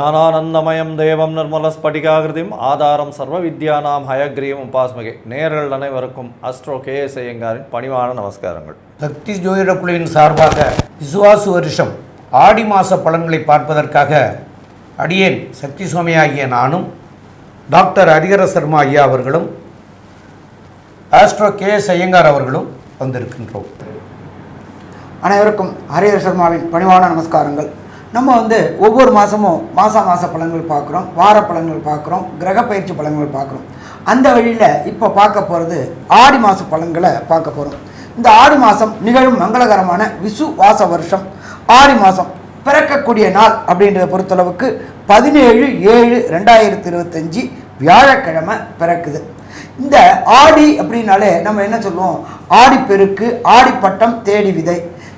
ஞானானந்தமயம் தேவம் நிர்மலஸ்படிகாகிருதிம் ஆதாரம் சர்வ வித்யானாம் ஹயக்ரீவம் உபாஸ்மகே. நேர்கள் அனைவருக்கும் அஸ்ட்ரோ கே எஸ் ஐயங்காரின் பணிவான நமஸ்காரங்கள். சக்தி ஜோதிட குழுவின் சார்பாக விசுவாசு வருஷம் ஆடி மாத பலன்களை பார்ப்பதற்காக அடியேன் சக்தி சுவாமி ஆகிய நானும் டாக்டர் ஹரிஹர சர்மா ஐயா அவர்களும் ஆஸ்ட்ரோ கே எஸ் ஐயங்கார் அவர்களும் வந்திருக்கின்றோம். அனைவருக்கும் ஹரிஹர சர்மாவின் பணிவான நமஸ்காரங்கள். நம்ம வந்து ஒவ்வொரு மாதமும் மாதம் மாத பழங்கள் பார்க்குறோம் வார பழங்கள் பார்க்குறோம் கிரக பயிற்சி பழங்கள் பார்க்குறோம். அந்த வழியில் இப்போ பார்க்க போகிறது ஆடி மாத பழங்களை பார்க்க போகிறோம் இந்த ஆடி மாதம் நிகழும் மங்களகரமான விசு வாச வருஷம். ஆடி மாதம் பிறக்கக்கூடிய நாள் அப்படின்றத பொறுத்தளவுக்கு பதினேழு ஏழு ரெண்டாயிரத்தி இருபத்தஞ்சி வியாழக்கிழமை பிறக்குது. இந்த ஆடி அப்படின்னாலே நம்ம என்ன சொல்லுவோம்? ஆடிப்பெருக்கு ஆடிப்பட்டம் தேடி விதை.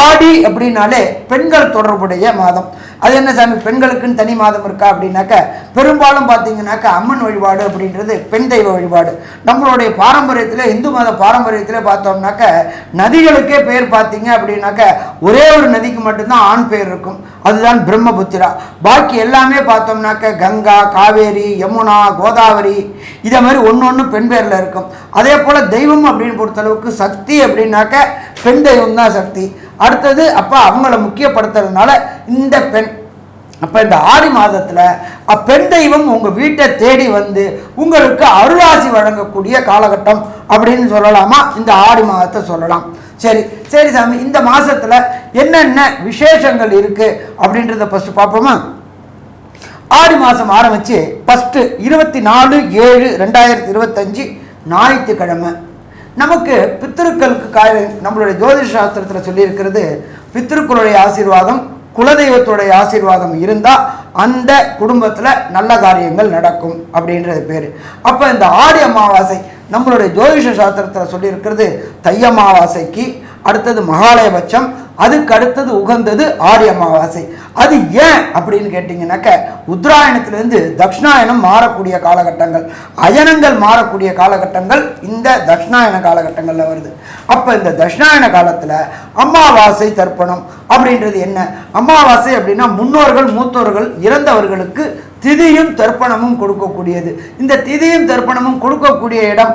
ஆடி அப்படின்னாலே பெண்கள் தொடர்புடைய மாதம். அது என்ன சாமி பெண்களுக்குன்னு தனி மாதம் இருக்கா அப்படின்னாக்க பெரும்பாலும் பார்த்தீங்கன்னாக்க அம்மன் வழிபாடு அப்படின்றது பெண் தெய்வ வழிபாடு. நம்மளுடைய பாரம்பரியத்தில் இந்து மத பாரம்பரியத்தில் பார்த்தோம்னாக்க நதிகளுக்கே பேர் பார்த்தீங்க அப்படின்னாக்க ஒரே ஒரு நதிக்கு மட்டும்தான் ஆண் பேர் இருக்கும். அதுதான் பிரம்மபுத்திரா. பாக்கி எல்லாமே பார்த்தோம்னாக்க கங்கா காவேரி யமுனா கோதாவரி இதை மாதிரி ஒன்று ஒன்று பெண் பேரில் இருக்கும். அதே போல் தெய்வம் அப்படின்னு பொறுத்தளவுக்கு சக்தி அப்படின்னாக்க பெண் தெய்வம் தான் சக்தி. அடுத்தது அப்போ அவங்கள முக்கியப்படுத்துறதுனால இந்த பெண் அப்போ இந்த ஆடி மாதத்தில் அப்பெண் தெய்வம் உங்கள் வீட்டை தேடி வந்து உங்களுக்கு அருளாசி வழங்கக்கூடிய காலகட்டம் அப்படின்னு சொல்லலாமா? இந்த ஆடி மாதத்தை சொல்லலாம். சரி சரி சாமி இந்த மாதத்தில் என்னென்ன விசேஷங்கள் இருக்குது அப்படின்றத ஃபஸ்ட்டு பார்ப்போமா? ஆடி மாதம் ஆரம்பித்து ஃபஸ்ட்டு இருபத்தி நாலு ஏழு ரெண்டாயிரத்தி இருபத்தஞ்சி ஞாயிற்றுக்கிழமை. நமக்கு பித்திருக்களுக்கு காய நம்மளுடைய ஜோதிஷ சாஸ்திரத்தில் சொல்லியிருக்கிறது பித்திருக்களுடைய ஆசீர்வாதம் குலதெய்வத்துடைய ஆசீர்வாதம் இருந்தால் அந்த குடும்பத்தில் நல்ல காரியங்கள் நடக்கும் அப்படின்றது பேர். அப்போ இந்த ஆடி அமாவாசை நம்மளுடைய ஜோதிஷ சாஸ்திரத்தில் சொல்லியிருக்கிறது தை அமாவாசைக்கு அடுத்தது மகாலயபட்சம் அதுக்கு அடுத்தது உகந்தது ஆரிய அமாவாசை. அது ஏன் அப்படின்னு கேட்டிங்கனாக்க உத்தராயணத்திலேருந்து தக்ஷணாயனம் மாறக்கூடிய காலகட்டங்கள் அயனங்கள் மாறக்கூடிய காலகட்டங்கள் இந்த தக்ஷணாயன காலகட்டங்களில் வருது. அப்போ இந்த தக்ஷணாயன காலத்தில் அமாவாசை தர்ப்பணம் அப்படின்றது என்ன? அமாவாசை அப்படின்னா முன்னோர்கள் மூத்தோர்கள் இறந்தவர்களுக்கு திதியும் தர்ப்பணமும் கொடுக்கக்கூடியது. இந்த திதியும் தர்ப்பணமும் கொடுக்கக்கூடிய இடம்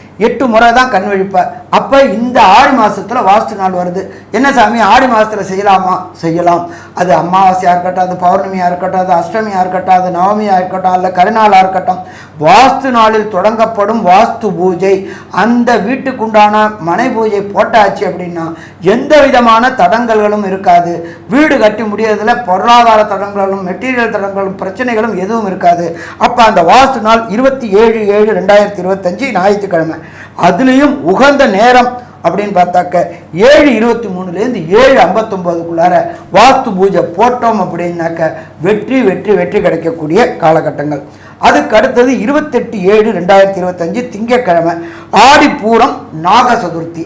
எட்டு முறை தான் கண் விழிப்பார் அப்போ இந்த ஆடி மாதத்தில் வாஸ்து நாள் வருது. என்ன சாமி ஆடி மாதத்தில் செய்யலாமா? செய்யலாம். அது அமாவாசையாக இருக்கட்டும் அது பௌர்ணமியாக இருக்கட்டும் அது அஷ்டமியாக இருக்கட்டும் அது நவமியாக இருக்கட்டும் அல்ல கருநாளாக இருக்கட்டும் வாஸ்து நாளில் தொடங்கப்படும் வாஸ்து பூஜை. அந்த வீட்டுக்குண்டான மனை பூஜை போட்டாச்சு அப்படின்னா எந்த விதமான தடங்கல்களும் இருக்காது. வீடு கட்டி முடியறதுல பொருளாதார தடங்களும் மெட்டீரியல் தடங்களும் பிரச்சனைகளும் எதுவும் இருக்காது. அப்போ அந்த வாஸ்து நாள் இருபத்தி ஏழு ஏழு ரெண்டாயிரத்தி இருபத்தஞ்சி ஞாயிற்றுக்கிழமை. அதுலேயும் உகந்த நேரம் அப்படின்னு பார்த்தாக்க ஏழு இருபத்தி மூணுலேருந்து ஏழு ஐம்பத்தொம்போதுக்குள்ளார வாஸ்து பூஜை போட்டோம் அப்படின்னாக்க வெற்றி வெற்றி வெற்றி கிடைக்கக்கூடிய காலகட்டங்கள். அதுக்கு அடுத்தது இருபத்தெட்டு ஏழு ரெண்டாயிரத்தி இருபத்தஞ்சு திங்கட்கிழமை ஆடி பூரம் நாக சதுர்த்தி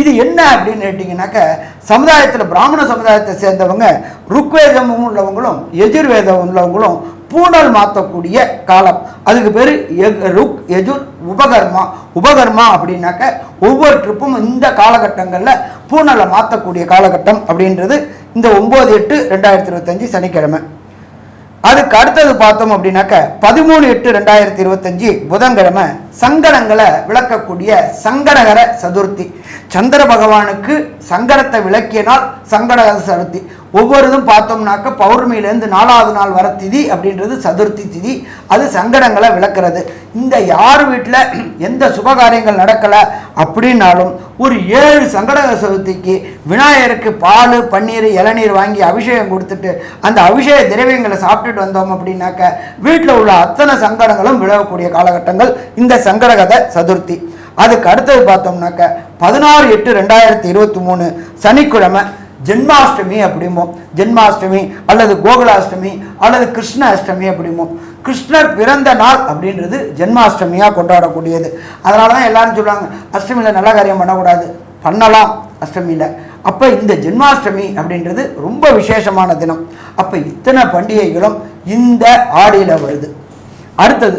இது என்ன அப்படின்னு கேட்டிங்கனாக்க சமுதாயத்தில் பிராமண சமுதாயத்தை சேர்ந்தவங்க ருக்வேதமும் உள்ளவங்களும் எஜுர்வேதம் உள்ளவங்களும் பூணல் மாற்றக்கூடிய காலம். அதுக்கு பேர் ருக் எஜுர் உபகர்மா. உபகர்மா அப்படின்னாக்க ஒவ்வொரு ட்ரிப்பும் இந்த காலகட்டங்களில் பூணலை மாற்றக்கூடிய காலகட்டம் அப்படின்றது இந்த ஒம்பது எட்டு ரெண்டாயிரத்தி இருபத்தஞ்சி சனிக்கிழமை. அதுக்கு அடுத்தது பார்த்தோம் அப்படின்னாக்க பதிமூணு எட்டு ரெண்டாயிரத்தி இருபத்தஞ்சி புதன்கிழமை. சங்கடங்களை விளக்கக்கூடிய சங்கடகர சதுர்த்தி. சந்திர பகவானுக்கு சங்கடத்தை விளக்கிய நாள் சங்கடகர சதுர்த்தி. ஒவ்வொருதும் பார்த்தோம்னாக்க பௌர்ணமியிலேருந்து நாலாவது நாள் வர திதி அப்படின்றது சதுர்த்தி திதி. அது சங்கடங்களை விளக்குறது. இந்த யார் வீட்டில் எந்த சுபகாரியங்கள் நடக்கலை அப்படின்னாலும் ஒரு ஏழு சங்கடகர சதுர்த்திக்கு விநாயகருக்கு பால் பன்னீர் இளநீர் வாங்கி அபிஷேகம் கொடுத்துட்டு அந்த அபிஷேக திரவியங்களை சாப்பிட்டுட்டு வந்தோம் அப்படின்னாக்க வீட்டில் உள்ள அத்தனை சங்கடங்களும் விலகக்கூடிய காலகட்டங்கள் இந்த சங்கடகத சதுர்த்தி. அதுக்கு அடுத்தது பார்த்தோம்னாக்க பதினாறு எட்டு ரெண்டாயிரத்தி இருபத்தி மூணு சனிக்கிழமை ஜென்மாஷ்டமி அப்படிம்போம் ஜென்மாஷ்டமி அல்லது கோகுலாஷ்டமி அல்லது கிருஷ்ண அஷ்டமி அப்படிம்போம் கிருஷ்ணர் பிறந்த நாள் அப்படின்றது ஜென்மாஷ்டமியாக கொண்டாடக்கூடியது. அதனால தான் எல்லாரும் சொல்லுவாங்க அஷ்டமியில் நல்ல காரியம் பண்ணக்கூடாது. பண்ணலாம் அஷ்டமியில். அப்போ இந்த ஜென்மாஷ்டமி அப்படின்றது ரொம்ப விசேஷமான தினம். அப்போ இத்தனை பண்டிகைகளும் இந்த ஆடியில் வருது. அடுத்தது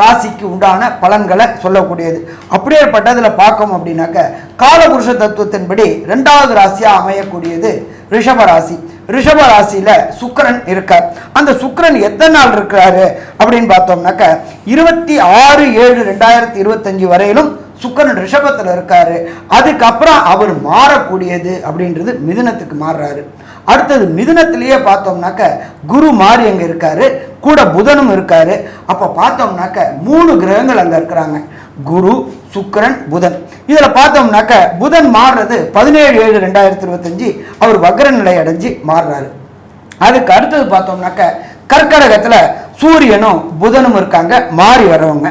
ராசிக்கு உண்டான பலன்களை சொல்லக்கூடியது. அப்படியேப்பட்டதில் பார்க்கோம் அப்படின்னாக்க காலபுருஷ தத்துவத்தின்படி ரெண்டாவது ராசியாக அமையக்கூடியது ரிஷப ராசி. ரிஷப ராசியில் சுக்கிரன் இருக்கார். அந்த சுக்கரன் எத்தனை நாள் இருக்கிறாரு அப்படின்னு பார்த்தோம்னாக்க இருபத்தி ஆறு ஏழு ரெண்டாயிரத்தி இருபத்தஞ்சு வரையிலும் சுக்கிரன் ரிஷபத்தில் இருக்காரு. அதுக்கப்புறம் அவர் மாறக்கூடியது அப்படின்றது மிதுனத்துக்கு மாறுறாரு. அடுத்தது மிதுனத்திலேயே பார்த்தோம்னாக்க குரு மாறி அங்கே இருக்காரு. கூட புதனும் இருக்காரு. அப்போ பார்த்தோம்னாக்க மூணு கிரகங்கள் அங்கே இருக்கிறாங்க. குரு சுக்கிரன் புதன். இதில் பார்த்தோம்னாக்க புதன் மாறுறது பதினேழு ஏழு ரெண்டாயிரத்தி இருபத்தஞ்சி அவர் வக்ர நிலை அடைஞ்சு மாறுறாரு. அதுக்கு அடுத்தது பார்த்தோம்னாக்க கர்க்கடகத்தில் சூரியனும் புதனும் இருக்காங்க. மாறி வர்றவங்க.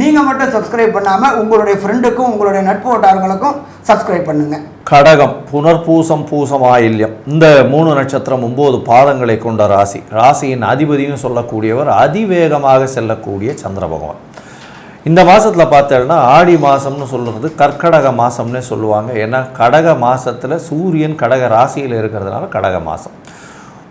நீங்கள் மட்டும் சப்ஸ்கிரைப் பண்ணாமல் உங்களுடைய ஃப்ரெண்டுக்கும் உங்களுடைய நட்பு வட்டாரங்களுக்கும் சப்ஸ்கிரைப் பண்ணுங்கள் கடகம் புனர்பூசம் பூசம் ஆயில்யம் இந்த மூணு நட்சத்திரம் ஒம்பது பாதங்களை கொண்ட ராசி. ராசியின் அதிபதியும் சொல்லக்கூடியவர் அதிவேகமாக செல்லக்கூடிய சந்திர பகவான். இந்த மாதத்தில் பார்த்தேன்னா ஆடி மாதம்னு சொல்கிறது கற்கடக மாதம்னே சொல்லுவாங்க. ஏன்னா கடக மாதத்தில் சூரியன் கடக ராசியில் இருக்கிறதுனால கடக மாதம்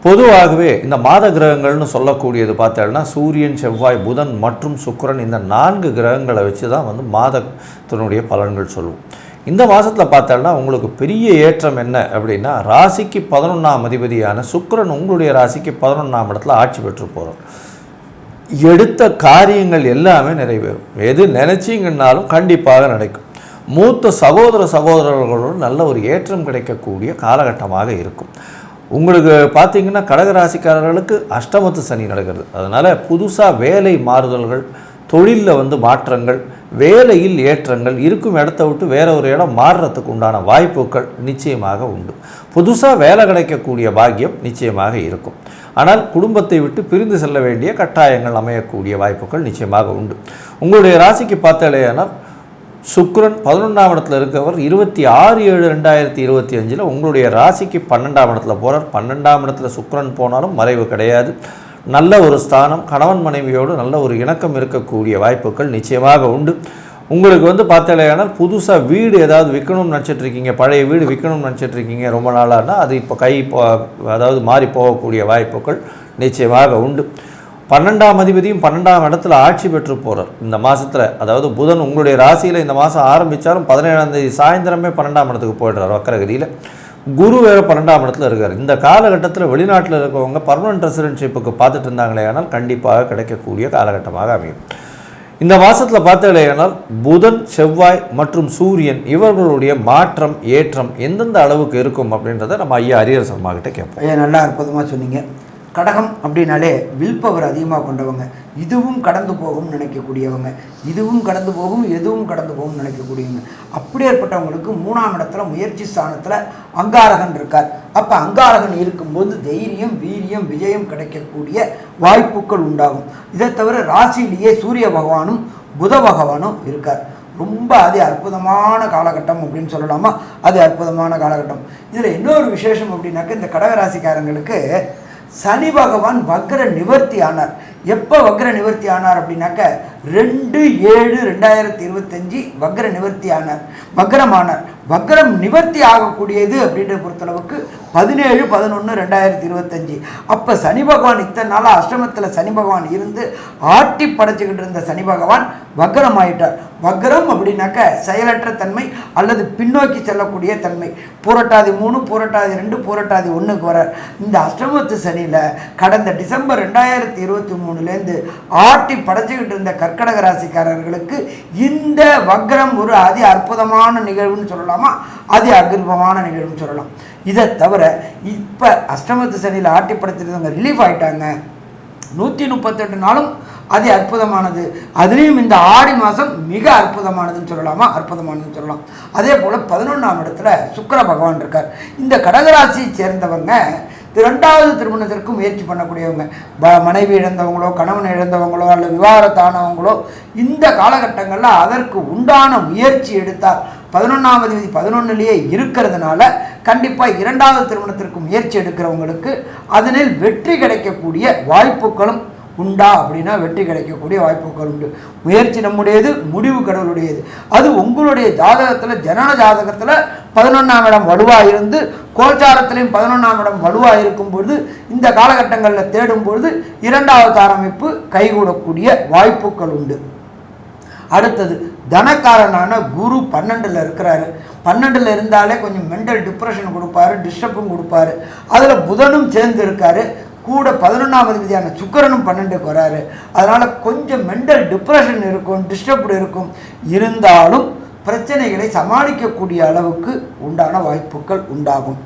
பொதுவாகவே இந்த மாத கிரகங்கள்னு சொல்லக்கூடியது பார்த்தேன்னா சூரியன் செவ்வாய் புதன் மற்றும் சுக்கிரன் இந்த நான்கு கிரகங்களை வச்சு தான் வந்து மாதத்தினுடைய பலன்கள் சொல்லுவோம் இந்த மாதத்தில் பார்த்தோம்னா உங்களுக்கு பெரிய ஏற்றம் என்ன அப்படின்னா ராசிக்கு பதினொன்றாம் அதிபதியான சுக்கிரன் உங்களுடைய ராசிக்கு பதினொன்றாம் இடத்துல ஆட்சி பெற்று போகிறார் எடுத்த காரியங்கள் எல்லாமே நிறைவேறும். எது நினச்சிங்கன்னாலும் கண்டிப்பாக நடக்கும். மூத்த சகோதர சகோதரர்களோடு நல்ல ஒரு ஏற்றம் கிடைக்கக்கூடிய காலகட்டமாக இருக்கும். உங்களுக்கு பார்த்தீங்கன்னா கடகராசிக்காரர்களுக்கு அஷ்டமத்து சனி நடக்கிறது. அதனால் புதுசாக வேலை மாறுதல்கள் தொழிலில் வந்து மாற்றங்கள் வேலையில் ஏற்றங்கள் இருக்கும் இடத்த விட்டு வேற ஒரு இடம் மாறுறதுக்கு உண்டான வாய்ப்புகள் நிச்சயமாக உண்டு. புதுசாக வேலை கிடைக்கக்கூடிய பாக்கியம் நிச்சயமாக இருக்கும். ஆனால் குடும்பத்தை விட்டு பிரிந்து செல்ல வேண்டிய கட்டாயங்கள் அமையக்கூடிய வாய்ப்புகள் நிச்சயமாக உண்டு. உங்களுடைய ராசிக்கு பார்த்தாலேயானால் சுக்ரன் பதினொன்றாம் இடத்துல இருக்கவர் இருபத்தி ஆறு ஏழு ரெண்டாயிரத்தி இருபத்தி அஞ்சில் உங்களுடைய ராசிக்கு பன்னெண்டாம் இடத்துல போகிறார் பன்னெண்டாம் இடத்துல சுக்ரன் போனாலும் மறைவு கிடையாது. நல்ல ஒரு ஸ்தானம் கணவன் மனைவியோடு நல்ல ஒரு இணக்கம் இருக்கக்கூடிய வாய்ப்புகள் நிச்சயமாக உண்டு. உங்களுக்கு வந்து பார்த்தாலேயானால் புதுசாக வீடு ஏதாவது விற்கணும்னு நினச்சிட்டு இருக்கீங்க பழைய வீடு விற்கணும்னு நினச்சிட்டு இருக்கீங்க ரொம்ப நாளானா அது இப்போ கை போ அதாவது மாறி போகக்கூடிய வாய்ப்புகள் நிச்சயமாக உண்டு. பன்னெண்டாம் அதிபதியும் பன்னெண்டாம் இடத்துல ஆட்சி பெற்று போகிறார் இந்த மாதத்தில் அதாவது புதன் உங்களுடைய ராசியில் இந்த மாதம் ஆரம்பித்தாலும் பதினேழாம் தேதி சாயந்தரமே பன்னெண்டாம் இடத்துக்கு போயிடுறார் வக்கரகதியில். குரு வேறு பன்னெண்டாம் இடத்துல இருக்கார். இந்த காலகட்டத்தில் வெளிநாட்டில் இருக்கவங்க பர்மனன்ட் ரெசிடென்ஷிப்புக்கு பார்த்துட்டு இருந்தாங்களே ஆனால் கண்டிப்பாக கிடைக்கக்கூடிய காலகட்டமாக அமையும். இந்த மாதத்தில் பார்த்தீங்களேனால் புதன் செவ்வாய் மற்றும் சூரியன் இவர்களுடைய மாற்றம் ஏற்றம் எந்தெந்த அளவுக்கு இருக்கும் அப்படின்றத நம்ம ஐயா அரியர் சர்மா கிட்ட கேட்போம். ஐயா நல்லா அற்புதமாக சொன்னீங்க. கடகம் அப்படின்னாலே வில் பவர் அதிகமாக கொண்டவங்க. இதுவும் கடந்து போகும்னு நினைக்கக்கூடியவங்க. இதுவும் கடந்து போகும் எதுவும் கடந்து போகும் நினைக்கக்கூடியவங்க. அப்படியேற்பட்டவங்களுக்கு மூணாம் இடத்துல முயற்சி ஸ்தானத்தில் அங்காரகன் இருக்கார். அப்போ அங்காரகன் இருக்கும்போது தைரியம் வீரியம் விஜயம் கிடைக்கக்கூடிய வாய்ப்புகள் உண்டாகும். இதை தவிர ராசியிலேயே சூரிய பகவானும் புத பகவானும் இருக்கார். ரொம்ப அது அற்புதமான காலகட்டம் அப்படின்னு சொல்லலாமா? அது அற்புதமான காலகட்டம். இதில் இன்னொரு விசேஷம் அப்படின்னாக்க இந்த கடகராசிக்காரங்களுக்கு சனி பகவான் வக்கர நிவர்த்தி ஆனார் எப்போ வக்ர நிவர்த்தி ஆனார் அப்படின்னாக்க ரெண்டு ஏழு ரெண்டாயிரத்தி இருபத்தஞ்சி வக்ர நிவர்த்தி ஆனார். வக்ரமானார். வக்ரம் நிவர்த்தி ஆகக்கூடியது அப்படின்ற பொறுத்தளவுக்கு பதினேழு பதினொன்று ரெண்டாயிரத்தி இருபத்தஞ்சி. அப்போ சனி பகவான் இத்தனை நாளாக அஷ்டமத்தில் சனி பகவான் இருந்து ஆட்டி படைச்சிக்கிட்டு இருந்த சனி பகவான் வக்ரம் ஆயிட்டார் வக்ரம் அப்படின்னாக்க செயலற்ற தன்மை அல்லது பின்னோக்கி செல்லக்கூடிய தன்மை. பூரட்டாதி மூணு பூரட்டாதி ரெண்டு பூரட்டாதி ஒன்றுக்கு வரார். இந்த அஷ்டமத்து சனியில் கடந்த டிசம்பர் ரெண்டாயிரத்தி இருபத்தி மூணுலேருந்து ஆட்டி படைச்சிக்கிட்டு இருந்த கற்கடக ராசிக்காரர்களுக்கு இந்த வக்ரம் ஒரு அதி அற்புதமான நிகழ்வுன்னு சொல்லலாமா? அதி அகர்வமான நிகழ்வுன்னு சொல்லலாம். இதை தவிர இப்போ அஷ்டமத்து சனியில் ஆட்டி படைச்சிருந்தவங்க ரிலீஃப் ஆயிட்டாங்க. நூற்றி முப்பத்தெட்டு நாளும் அது அற்புதமானது. அதுலேயும் இந்த ஆடி மாதம் மிக அற்புதமானதுன்னு சொல்லலாமா? அற்புதமானதுன்னு சொல்லலாம். அதே போல் பதினொன்றாம் இடத்துல சுக்கர பகவான் இருக்கார். இந்த கடகராசியை சேர்ந்தவங்க இரண்டாவது திருமணத்திற்கு முயற்சி பண்ணக்கூடியவங்க ப மனைவி இழந்தவங்களோ கணவன் இழந்தவங்களோ அல்லது விவாகரத்தானவங்களோ இந்த காலகட்டங்களில் அதற்கு உண்டான முயற்சி எடுத்தால் பதினொன்றாம் தேதி பதினொன்றுலேயே இருக்கிறதுனால கண்டிப்பாக இரண்டாவது திருமணத்திற்கு முயற்சி எடுக்கிறவங்களுக்கு அதனில் வெற்றி கிடைக்கக்கூடிய வாய்ப்புகளும் உண்டா அப்படின்னா வெற்றி கிடைக்கக்கூடிய வாய்ப்புகள் உண்டு. முயற்சி நம்முடையது முடிவு கடவுளுடையது. அது உங்களுடைய ஜாதகத்தில் ஜனன ஜாதகத்தில் பதினொன்றாம் இடம் வலுவாக இருந்து கோல்சாரத்திலையும் பதினொன்றாம் இடம் வலுவாக இருக்கும் பொழுது இந்த காலகட்டங்களில் தேடும் பொழுது இரண்டாவது ஆரம்பிப்பு கைகூடக்கூடிய வாய்ப்புகள் உண்டு. அடுத்தது தனக்காரனான குரு பன்னெண்டில் இருக்கிறாரு. பன்னெண்டில் இருந்தாலே கொஞ்சம் மென்டல் டிப்ரெஷன் கொடுப்பாரு டிஸ்டர்பும் கொடுப்பாரு. அதில் புதனும் சேர்ந்து இருக்காரு. கூட பதினொன்றாம் அதிபதியான சுக்கிரனும் பன்னெண்டுக்கு வராரு. அதனால் கொஞ்சம் மென்டல் டிப்ரெஷன் இருக்கும் டிஸ்டர்ப்டு இருக்கும். இருந்தாலும் பிரச்சனைகளை சமாளிக்கக்கூடிய அளவுக்கு உண்டான வாய்ப்புகள் உண்டாகும்.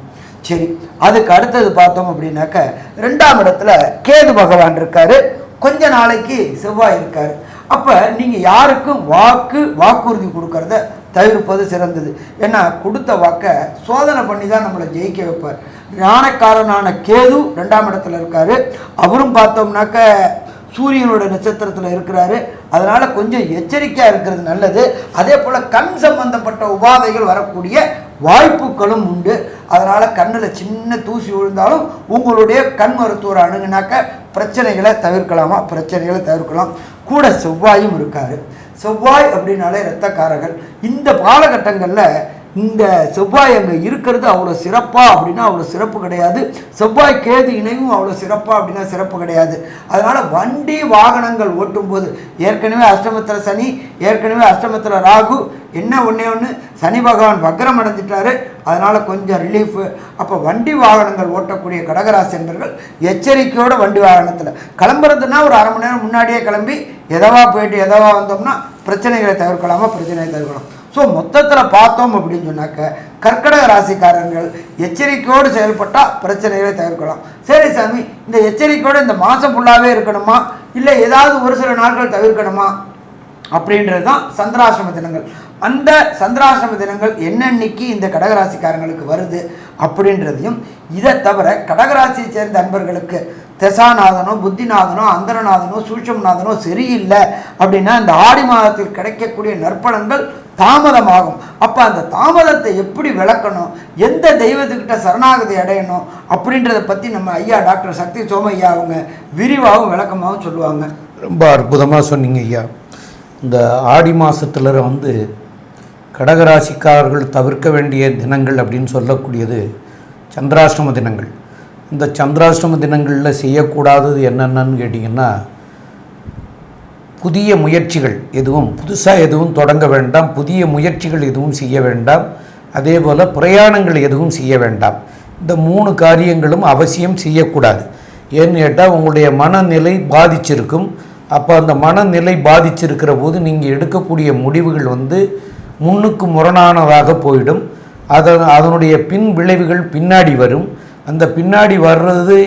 சரி அதுக்கு அடுத்தது பார்த்தோம் அப்படின்னாக்க ரெண்டாம் இடத்துல கேது பகவான் இருக்காரு. கொஞ்ச நாளைக்கு செவ்வாய் இருக்காரு. அப்போ நீங்கள் யாருக்கும் வாக்கு வாக்குறுதி கொடுக்கறத தவிர்ப்பது சிறந்தது. ஏன்னா கொடுத்த வாக்கை சோதனை பண்ணி தான் நம்மளை ஜெயிக்க வைப்பார். ஞானக்காரனான கேது ரெண்டாம் இடத்துல இருக்காரு. அவரும் பார்த்தோம்னாக்க சூரியனோட நட்சத்திரத்தில் இருக்கிறாரு. அதனால் கொஞ்சம் எச்சரிக்கையாக இருக்கிறது நல்லது. அதே போல் கண் சம்பந்தப்பட்ட உபாதைகள் வரக்கூடிய வாய்ப்புகளும் உண்டு. அதனால் கண்ணில் சின்ன தூசி விழுந்தாலும் உங்களுடைய கண் மருத்துவரை அணுகுனாக்க பிரச்சனைகளை தவிர்க்கலாமா? பிரச்சனைகளை தவிர்க்கலாம். கூட செவ்வாயும் இருக்கார். செவ்வாய் அப்படின்னாலே இரத்தக்காரர்கள். இந்த காலகட்டங்களில் இந்த செவ்வாய் அங்கே இருக்கிறது அவ்வளோ சிறப்பாக அப்படின்னா அவ்வளோ சிறப்பு கிடையாது. செவ்வாய் கேது இணைவும் அவ்வளோ சிறப்பாக அப்படின்னா சிறப்பு கிடையாது. அதனால் வண்டி வாகனங்கள் ஓட்டும்போது ஏற்கனவே அஷ்டமத்தில் சனி ஏற்கனவே அஷ்டமத்தில் ராகு என்ன ஒன்றே ஒன்று சனி பகவான் வக்ரம் அடைஞ்சிட்டாரு அதனால் கொஞ்சம் ரிலீஃபு அப்போ வண்டி வாகனங்கள் ஓட்டக்கூடிய கடகராசி என்பர்கள் எச்சரிக்கையோட வண்டி வாகனத்தில். கிளம்புறதுன்னா ஒரு அரை மணி நேரம் முன்னாடியே கிளம்பி எதவா போயிட்டு எதவா வந்தோம்னா பிரச்சனைகளை தவிர்க்கலாமா? பிரச்சனையை தவிர்க்கலாம் ஸோ மொத்தத்தில் பார்த்தோம் அப்படின்னு சொன்னாக்க கர்க்கடக ராசிக்காரர்கள் எச்சரிக்கையோடு செயல்பட்டால் பிரச்சனைகளை தவிர்க்கலாம். சரி சாமி இந்த எச்சரிக்கையோடு இந்த மாதம் ஃபுல்லாகவே இருக்கணுமா? இல்லை ஏதாவது ஒரு சில நாட்கள் தவிர்க்கணுமா? அப்படின்றது தான் சந்திராசிரம தினங்கள். அந்த சந்திராசிரம தினங்கள் என்னன்னைக்கு இந்த கடகராசிக்காரங்களுக்கு வருது அப்படின்றதையும் இதை தவிர கடகராசியை சேர்ந்த அன்பர்களுக்கு தெசாநாதனோ புத்திநாதனோ அந்தரநாதனோ சூட்சம்நாதனோ சரியில்லை அப்படின்னா இந்த ஆடி மாதத்தில் கிடைக்கக்கூடிய நற்பலன்கள் தாமதமாகும். அப்போ அந்த தாமதத்தை எப்படி விளக்கணும்? எந்த தெய்வத்துக்கிட்ட சரணாகதி அடையணும்? அப்படின்றத பற்றி நம்ம ஐயா டாக்டர் சக்தி சோமையா அவங்க விரிவாகவும் விளக்கமாகவும் சொல்லுவாங்க. ரொம்ப அற்புதமாக சொன்னீங்க ஐயா. இந்த ஆடி மாதத்தில் வந்து கடகராசிக்காரர்கள் தவிர்க்க வேண்டிய தினங்கள் அப்படின்னு சொல்லக்கூடியது சந்திராஷ்டம தினங்கள். இந்த சந்திராஷ்டம தினங்களில் செய்யக்கூடாதது என்னென்னு கேட்டிங்கன்னா புதிய முயற்சிகள் எதுவும் புதுசாக எதுவும் தொடங்க வேண்டாம். புதிய முயற்சிகள் எதுவும் செய்ய வேண்டாம். அதே போல் பிரயாணங்கள் எதுவும் செய்ய வேண்டாம். இந்த மூணு காரியங்களும் அவசியம் செய்யக்கூடாது. ஏன்னு கேட்டால் உங்களுடைய மனநிலை பாதிச்சிருக்கும். அப்போ அந்த மனநிலை பாதிச்சிருக்கிற போது நீங்கள் எடுக்கக்கூடிய முடிவுகள் வந்து முன்னுக்கு முரணானதாக போயிடும். அதன் அதனுடைய பின் விளைவுகள் பின்னாடி வரும். அந்த பின்னாடி வர்றது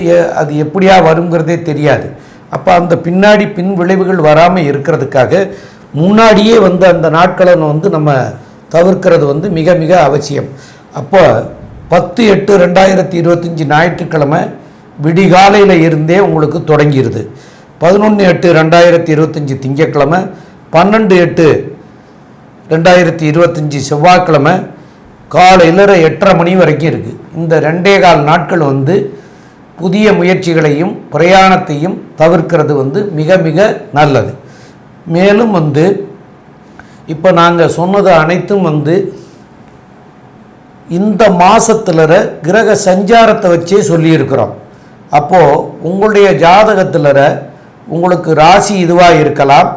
அது எப்படியா வருங்கிறதே தெரியாது. அப்போ அந்த பின்னாடி பின் விளைவுகள் வராமல் இருக்கிறதுக்காக முன்னாடியே வந்து அந்த நாட்களை வந்து நம்ம தவிர்க்கிறது வந்து மிக மிக அவசியம். அப்போ பத்து எட்டு ரெண்டாயிரத்தி இருபத்தஞ்சி ஞாயிற்றுக்கிழமை விடிகாலையில் இருந்தே உங்களுக்கு தொடங்கிடுது பதினொன்று எட்டு ரெண்டாயிரத்தி இருபத்தஞ்சி திங்கக்கிழமை பன்னெண்டு எட்டு ரெண்டாயிரத்தி இருபத்தஞ்சி செவ்வாய்க்கிழமை காலையில் எட்டரை மணி வரைக்கும் இருக்குது இந்த ரெண்டே கால் நாட்கள் வந்து புதிய முயற்சிகளையும் பிரயாணத்தையும் தவிர்க்கிறது வந்து மிக மிக நல்லது. மேலும் வந்து இப்போ நாங்கள் சொன்னது அனைத்தும் வந்து இந்த மாதத்தில் கிரக சஞ்சாரத்தை வச்சே சொல்லியிருக்கிறோம். அப்போது உங்களுடைய ஜாதகத்தில் உங்களுக்கு ராசி இதுவாக இருக்கலாம்.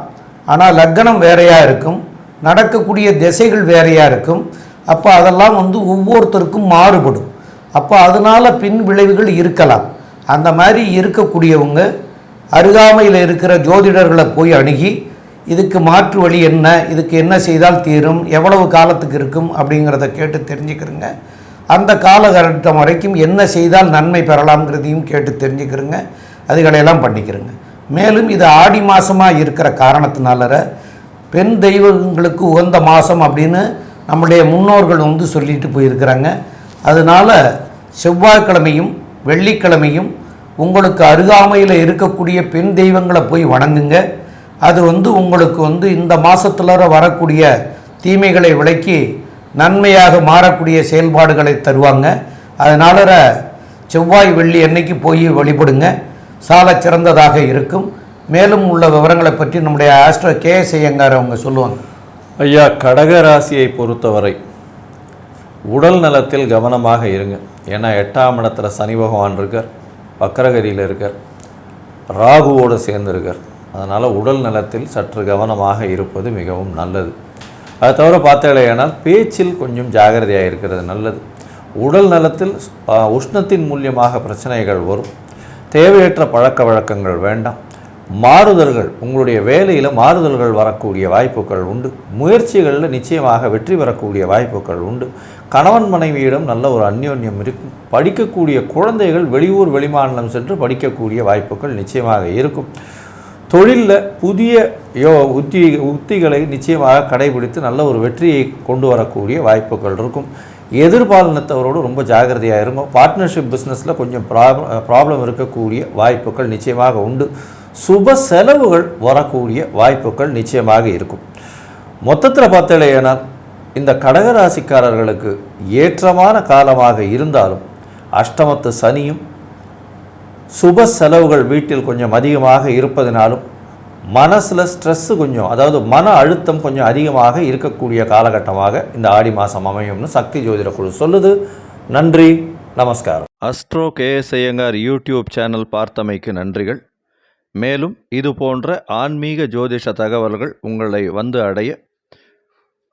ஆனால் லக்னம் வேறையாக இருக்கும். நடக்கக்கூடிய திசைகள் வேறையாக இருக்கும். அப்போ அதெல்லாம் வந்து ஒவ்வொருத்தருக்கும் மாறுபடும். அப்போ அதனால் பின் விளைவுகள் இருக்கலாம். அந்த மாதிரி இருக்கக்கூடியவங்க அருகாமையில் இருக்கிற ஜோதிடர்களை போய் அணுகி இதுக்கு மாற்று வழி என்ன இதுக்கு என்ன செய்தால் தீரும் எவ்வளவு காலத்துக்கு இருக்கும் அப்படிங்கிறத கேட்டு தெரிஞ்சுக்கிறோங்க. அந்த காலகட்டம் வரைக்கும் என்ன செய்தால் நன்மை பெறலாம்ங்கிறதையும் கேட்டு தெரிஞ்சுக்கிறோங்க. அதுகளையெல்லாம் பண்ணிக்கிறோங்க. மேலும் இது ஆடி மாதமாக இருக்கிற காரணத்தினால பெண் தெய்வங்களுக்கு உகந்த மாதம் அப்படின்னு நம்முடைய முன்னோர்கள் வந்து சொல்லிட்டு போயிருக்கிறாங்க. அதனால் செவ்வாய்க்கிழமையும் வெள்ளிக்கிழமையும் உங்களுக்கு அருகாமையில் இருக்கக்கூடிய பெண் தெய்வங்களை போய் வணங்குங்க. அது வந்து உங்களுக்கு வந்து இந்த மாதத்தில் வரக்கூடிய தீமைகளை விலக்கி நன்மையாக மாறக்கூடிய செயல்பாடுகளை தருவாங்க. அதனால செவ்வாய் வெள்ளி அன்னைக்கு போய் வழிபடுங்க. சால சிறந்ததாக இருக்கும். மேலும் உள்ள விவரங்களை பற்றி நம்முடைய ஆஸ்ட்ரோ கேஎஸ் ஐயங்கார் அவங்க சொல்லுவாங்க. ஐயா கடக ராசியை பொறுத்தவரை உடல் நலத்தில் கவனமாக இருங்க. ஏன்னா எட்டாம் இடத்துல சனி பகவான் இருக்கார் வக்கரகரியில் இருக்கார் ராகுவோடு சேர்ந்துருக்கார் அதனால் உடல் நலத்தில் சற்று கவனமாக இருப்பது மிகவும் நல்லது. அதை தவிர பார்த்தாலேயானால் பேச்சில் கொஞ்சம் ஜாகிரதையாக இருக்கிறது நல்லது. உடல் நலத்தில் உஷ்ணத்தின் மூலியமாக பிரச்சனைகள் வரும். தேவையற்ற பழக்க வழக்கங்கள் வேண்டாம். மாறுதல்கள் உங்களுடைய வேலையில் மாறுதல்கள் வரக்கூடிய வாய்ப்புகள் உண்டு. முயற்சிகளில் நிச்சயமாக வெற்றி பெறக்கூடிய வாய்ப்புகள் உண்டு. கணவன் மனைவியிடம் நல்ல ஒரு அந்யோன்யம் இருக்கும் படிக்கக்கூடிய குழந்தைகள் வெளியூர் வெளிமாநிலம் சென்று படிக்கக்கூடிய வாய்ப்புகள் நிச்சயமாக இருக்கும். தொழிலில் புதிய யோ உத்தி உத்திகளை நிச்சயமாக கடைபிடித்து நல்ல ஒரு வெற்றியை கொண்டு வரக்கூடிய வாய்ப்புகள் இருக்கும். எதிர்பாலினத்தவரோடு ரொம்ப ஜாகிரதையாக இருக்கும் பார்ட்னர்ஷிப் பிஸ்னஸில் கொஞ்சம் ப்ராப்ளம் ப்ராப்ளம் இருக்கக்கூடிய வாய்ப்புகள் நிச்சயமாக உண்டு. சுப செலவுகள் வரக்கூடிய வாய்ப்புகள் நிச்சயமாக இருக்கும். மொத்தத்தில் பார்த்தலையானால் இந்த கடகராசிக்காரர்களுக்கு ஏற்றமான காலமாக இருந்தாலும் அஷ்டமத்து சனியும் சுப செலவுகள் வீட்டில் கொஞ்சம் அதிகமாக இருப்பதினாலும் மனசில் ஸ்ட்ரெஸ்ஸு கொஞ்சம் அதாவது மன அழுத்தம் கொஞ்சம் அதிகமாக இருக்கக்கூடிய காலகட்டமாக இந்த ஆடி மாதம் அமையும்னு சக்தி ஜோதிட குழு சொல்லுது. நன்றி நமஸ்காரம். Astro KS Iyengar YouTube channel பார்த்தமைக்கு நன்றிகள். மேலும் இது போன்ற ஆன்மீக ஜோதிஷ தகவல்கள் உங்களை வந்து அடைய